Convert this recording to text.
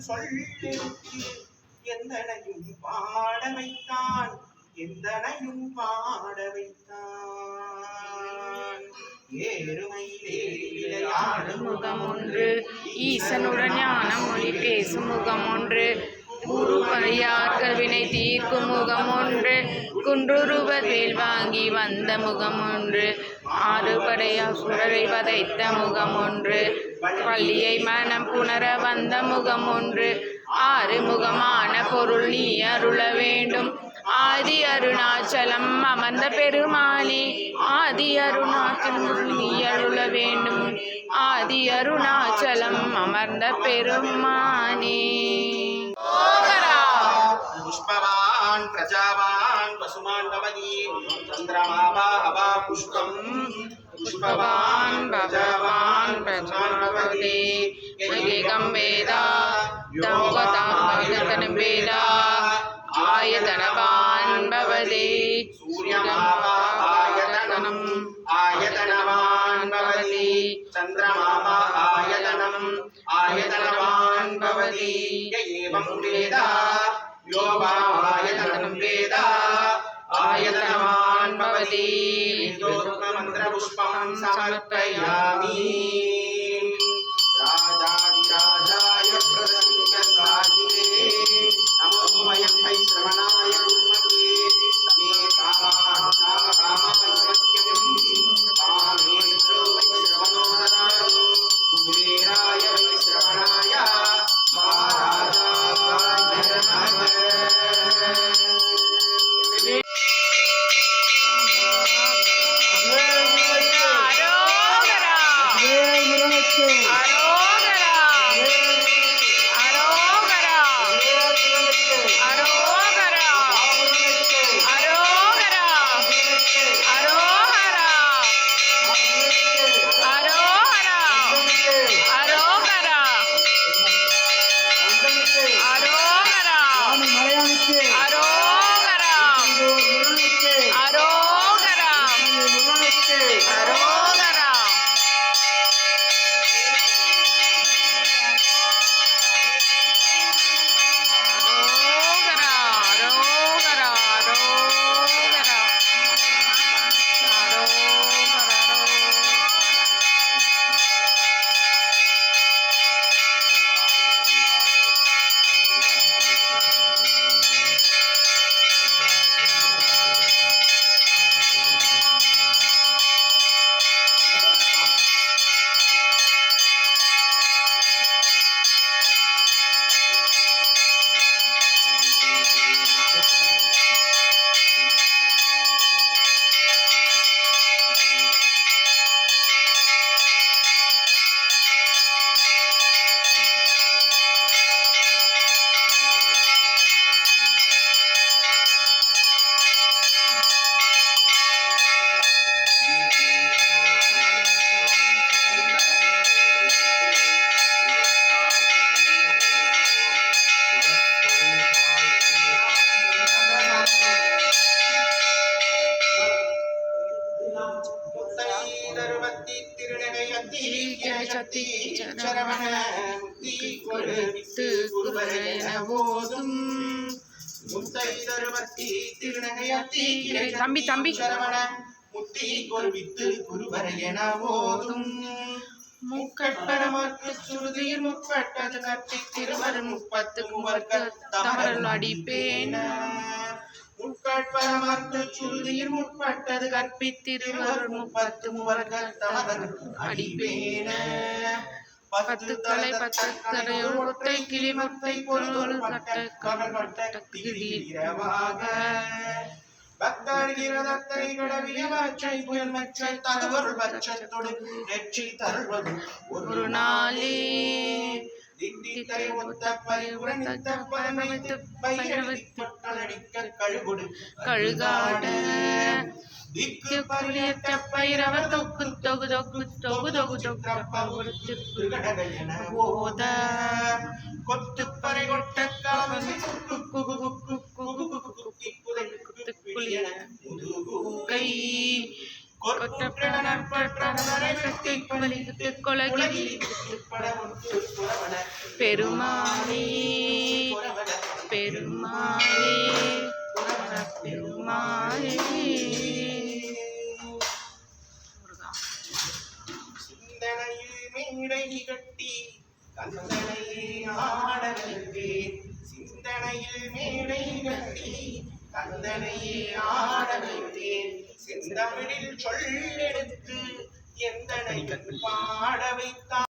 சொல்லுக்கு எந்தனையும் பாட வைத்தான் எந்தனையும் பாட வைத்தான் ஏறுமை ஆடும் முகம் ஒன்று ஈசனுடன் ஞான மொழி பேசும் முகம் ஒன்று உருப்பறியார்கள் வினை தீர்க்கும் முகம் ஒன்று குன்றுருவர் வேல் வாங்கி வந்த முகம் ஒன்று ஆறுபடையா சுரரை வதைத்த முகம் ஒன்று பள்ளியை மனம் புணர வந்த முகம் ஒன்று ஆறு முகமான பொருள் நீ அருள வேண்டும். ஆதி அருணாச்சலம் அமர்ந்த பெருமாளி ஆதி அருணாச்சலம் நீ அருள வேண்டும். ஆதி அருணாச்சலம் அமர்ந்த பெருமானே. పుష్పవాన్ ప్రజావాన్ వసుమాన్ భవతి చంద్రమాభావా పుష్పం. పుష్పవాన్ ప్రజావాన్ ప్రజాన్ భవతి ఏకం వేద దంగతాం వేద ఆయతనవాన్ భవతి సూర్యమాభాయతనం ఆయతనవాన్ భవతి చంద్రమాభా ఆయతనం ఆయతనవాన్ భవతి ఏవం వేద यो वा आयतनं वेद आयतनवान् भवति मन्त्रपुष्पं समर्पयामि சக்தி ஜெய சக்தி சரவண முக்தி கொடுத்து குபரன ஓதும் முத்தைதருவத்தி திருநகையத்தி தம்பி தம்பி சரவண முத்தி கொள்வித்து முப்பத்து மூவர் தவறல் முக்கட்பரமாற்று சுருதியில் முற்பட்டது கற்பித்திருவருள் முப்பத்து முவர்க்க தமரல் அடிப்பேன. பத்து தலை பத்து தலையோடு ஒத்தை கிளி முத்தை பொருள் கட்ட கவல் பட்ட கிரீரமாக பக்தர் கடவிய புயல் மச்சை நெற்றி ஒரு நாளே. தித்தித்தை ஒத்த பரிவுரணித்த பரமைத்து பைரவித் தொட்டலடிக்க கழுகுடு கழுகாட திக்கு புரியத்த பைரவ தொக்கு தொகு தொகு தொகு தொகு தொகு ஒரு திப்பு கடகையன ஓத கொத்து பறை கொட்ட காலமே குக்கு குகு குக்கு குகு குகு குக்கி குதை குத்து குளியன முதுகூகை பெருமாளே பெருமாளே பெருமாளே சிந்தனையில் மேடை கட்டி கந்தனையே ஆட வைத்தேன் சிந்தனையில் மேடை கட்டி கந்தனையே ஆட வைப்பேன் செந்தமிழில் சொல்லெடுத்து எந்தனை பாட வைத்தான்